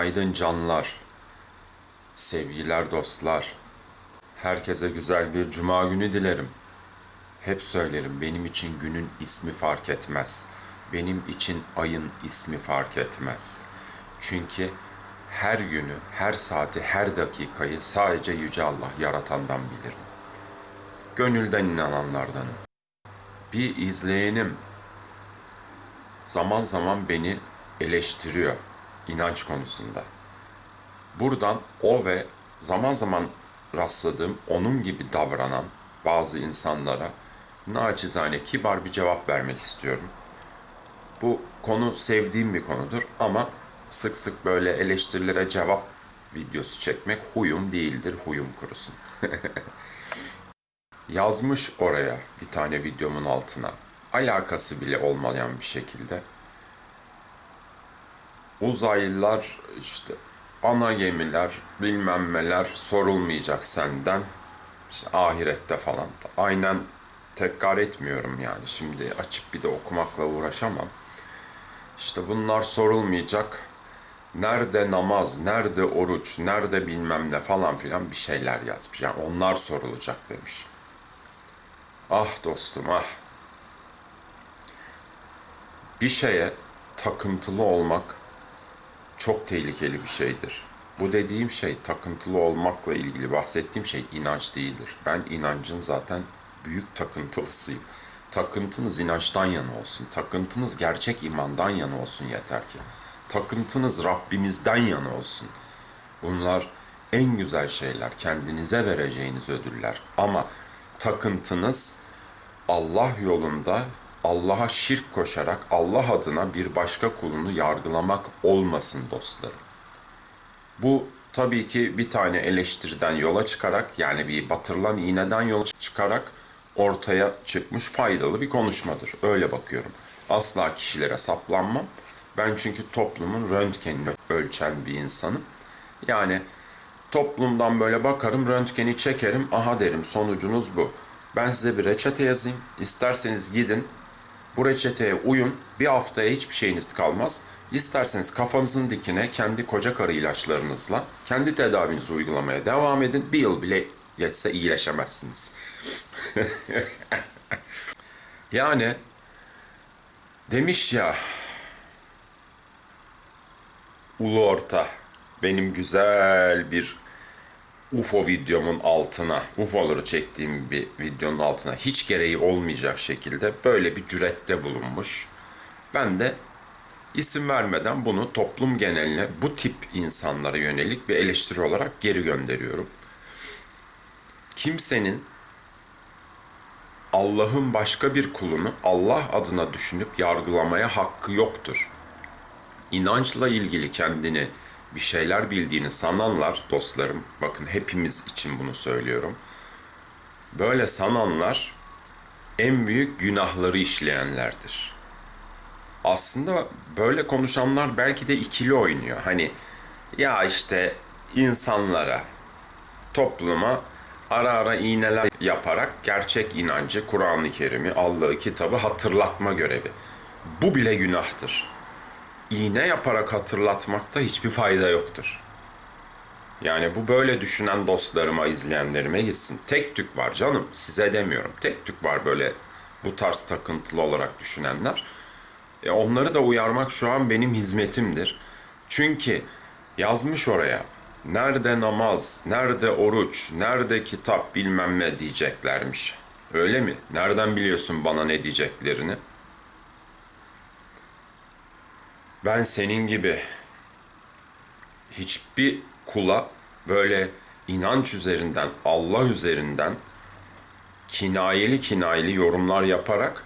Günaydın canlar, sevgiler dostlar. Herkese güzel bir cuma günü dilerim. Hep söylerim benim için günün ismi fark etmez. Benim için ayın ismi fark etmez. Çünkü her günü, her saati, her dakikayı sadece Yüce Allah yaratandan bilirim. Gönülden inananlardanım. Bir izleyenim zaman zaman beni eleştiriyor inanç konusunda. Buradan o ve zaman zaman rastladığım onun gibi davranan bazı insanlara naçizane kibar bir cevap vermek istiyorum. Bu konu sevdiğim bir konudur ama sık sık böyle eleştirilere cevap videosu çekmek huyum değildir, huyum kurusun. Yazmış oraya bir tane videomun altına. Alakası bile olmayan bir şekilde. Uzaylılar işte ana gemiler bilmem neler sorulmayacak senden. İşte ahirette falan. Aynen tekrar etmiyorum yani. Şimdi açıp bir de okumakla uğraşamam. İşte bunlar sorulmayacak. Nerede namaz, nerede oruç, nerede bilmem ne falan filan bir şeyler yazmış. Yani onlar sorulacak demiş. Ah dostum ah. Bir şeye takıntılı olmak çok tehlikeli bir şeydir. Bu dediğim şey takıntılı olmakla ilgili bahsettiğim şey inanç değildir. Ben inancın zaten büyük takıntılısıyım. Takıntınız inançtan yana olsun. Takıntınız gerçek imandan yana olsun yeter ki. Takıntınız Rabbimizden yana olsun. Bunlar en güzel şeyler, kendinize vereceğiniz ödüller. Ama takıntınız Allah yolunda Allah'a şirk koşarak Allah adına bir başka kulunu yargılamak olmasın dostlarım. Bu tabii ki bir tane eleştiriden yola çıkarak yani bir batırılan iğneden yola çıkarak ortaya çıkmış faydalı bir konuşmadır. Öyle bakıyorum. Asla kişilere saplanmam. Ben çünkü toplumun röntgenini ölçen bir insanım. Yani toplumdan böyle bakarım, röntgeni çekerim, aha derim sonucunuz bu. Ben size bir reçete yazayım. İsterseniz gidin, bu reçeteye uyun. Bir haftaya hiçbir şeyiniz kalmaz. İsterseniz kafanızın dikine kendi koca karı ilaçlarınızla kendi tedavinizi uygulamaya devam edin. Bir yıl bile geçse iyileşemezsiniz. yani demiş ya Ulu Orta benim güzel bir UFO videomun altına, UFO'ları çektiğim bir videonun altına hiç gereği olmayacak şekilde böyle bir cürette bulunmuş. Ben de isim vermeden bunu toplum geneline bu tip insanlara yönelik bir eleştiri olarak geri gönderiyorum. Kimsenin Allah'ın başka bir kulunu Allah adına düşünüp yargılamaya hakkı yoktur. İnançla ilgili kendini bir şeyler bildiğini sananlar dostlarım, bakın hepimiz için bunu söylüyorum. Böyle sananlar en büyük günahları işleyenlerdir. Aslında böyle konuşanlar belki de ikili oynuyor. Hani ya işte insanlara, topluma ara ara iğneler yaparak gerçek inancı, Kur'an-ı Kerim'i, Allah'ı, kitabı hatırlatma görevi. Bu bile günahtır iğne yaparak hatırlatmakta hiçbir fayda yoktur. Yani bu böyle düşünen dostlarıma, izleyenlerime gitsin. Tek tük var canım, size demiyorum. Tek tük var böyle bu tarz takıntılı olarak düşünenler. E onları da uyarmak şu an benim hizmetimdir. Çünkü yazmış oraya, nerede namaz, nerede oruç, nerede kitap bilmem ne diyeceklermiş. Öyle mi? Nereden biliyorsun bana ne diyeceklerini?'' Ben senin gibi hiçbir kula böyle inanç üzerinden, Allah üzerinden kinayeli kinayeli yorumlar yaparak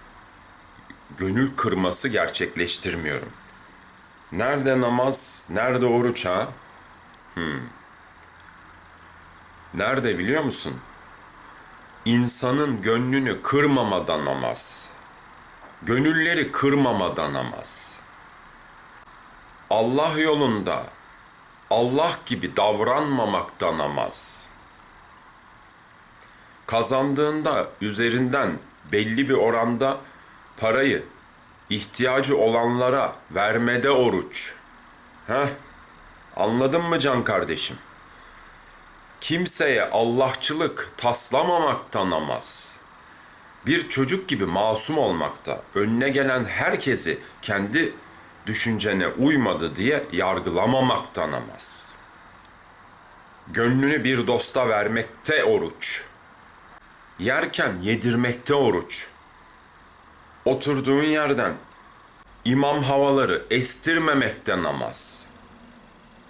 gönül kırması gerçekleştirmiyorum. Nerede namaz, nerede oruç ha? Hmm. Nerede biliyor musun? İnsanın gönlünü kırmamadan namaz. Gönülleri kırmamadan namaz. Allah yolunda Allah gibi davranmamakta namaz. Kazandığında üzerinden belli bir oranda parayı ihtiyacı olanlara vermede oruç. Heh, Anladın mı can kardeşim? Kimseye Allahçılık taslamamakta namaz. Bir çocuk gibi masum olmakta, önüne gelen herkesi kendi düşüncene uymadı diye yargılamamakta namaz. Gönlünü bir dosta vermekte oruç. Yerken yedirmekte oruç. Oturduğun yerden imam havaları estirmemekte namaz.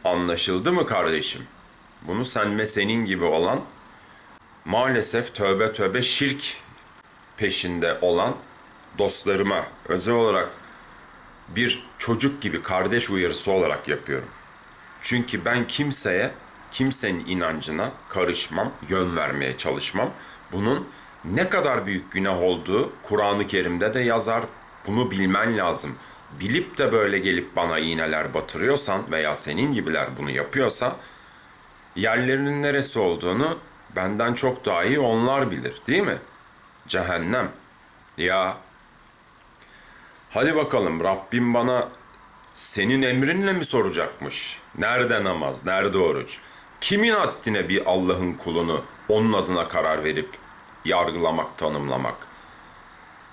Anlaşıldı mı kardeşim? Bunu sen ve senin gibi olan maalesef tövbe tövbe şirk peşinde olan dostlarıma özel olarak bir çocuk gibi kardeş uyarısı olarak yapıyorum. Çünkü ben kimseye, kimsenin inancına karışmam, yön vermeye çalışmam. Bunun ne kadar büyük günah olduğu Kur'an-ı Kerim'de de yazar. Bunu bilmen lazım. Bilip de böyle gelip bana iğneler batırıyorsan veya senin gibiler bunu yapıyorsa yerlerinin neresi olduğunu benden çok daha iyi onlar bilir, değil mi? Cehennem. Ya hadi bakalım Rabbim bana senin emrinle mi soracakmış? Nerede namaz, nerede oruç? Kimin haddine bir Allah'ın kulunu onun adına karar verip yargılamak, tanımlamak?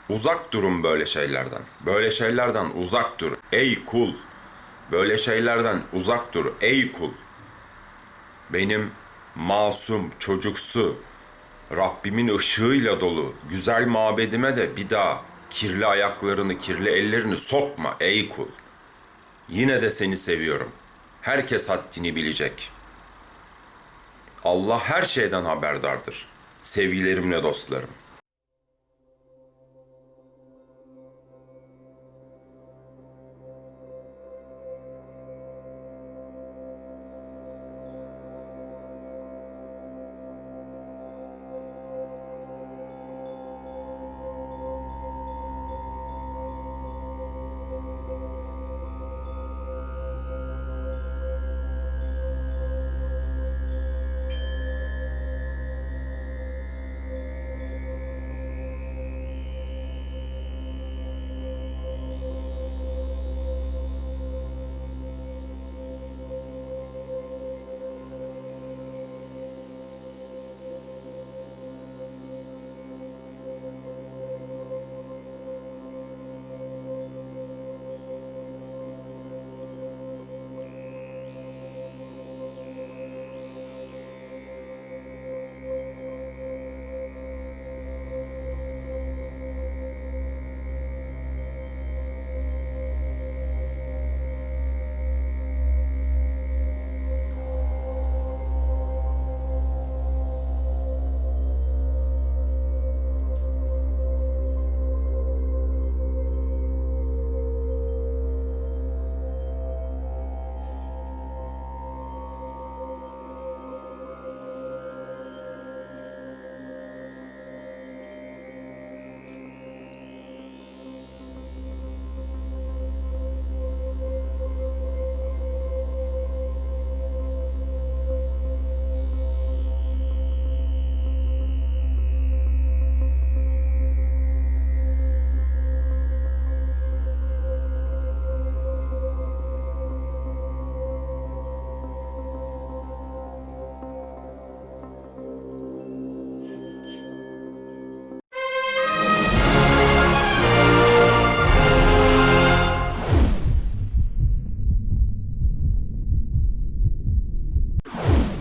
Uzak durun böyle şeylerden. Böyle şeylerden uzak dur. Ey kul. Böyle şeylerden uzak dur. Ey kul. Benim masum, çocuksu, Rabbimin ışığıyla dolu güzel mabedime de bir daha kirli ayaklarını, kirli ellerini sokma ey kul. Yine de seni seviyorum. Herkes haddini bilecek. Allah her şeyden haberdardır. Sevgilerimle dostlarım.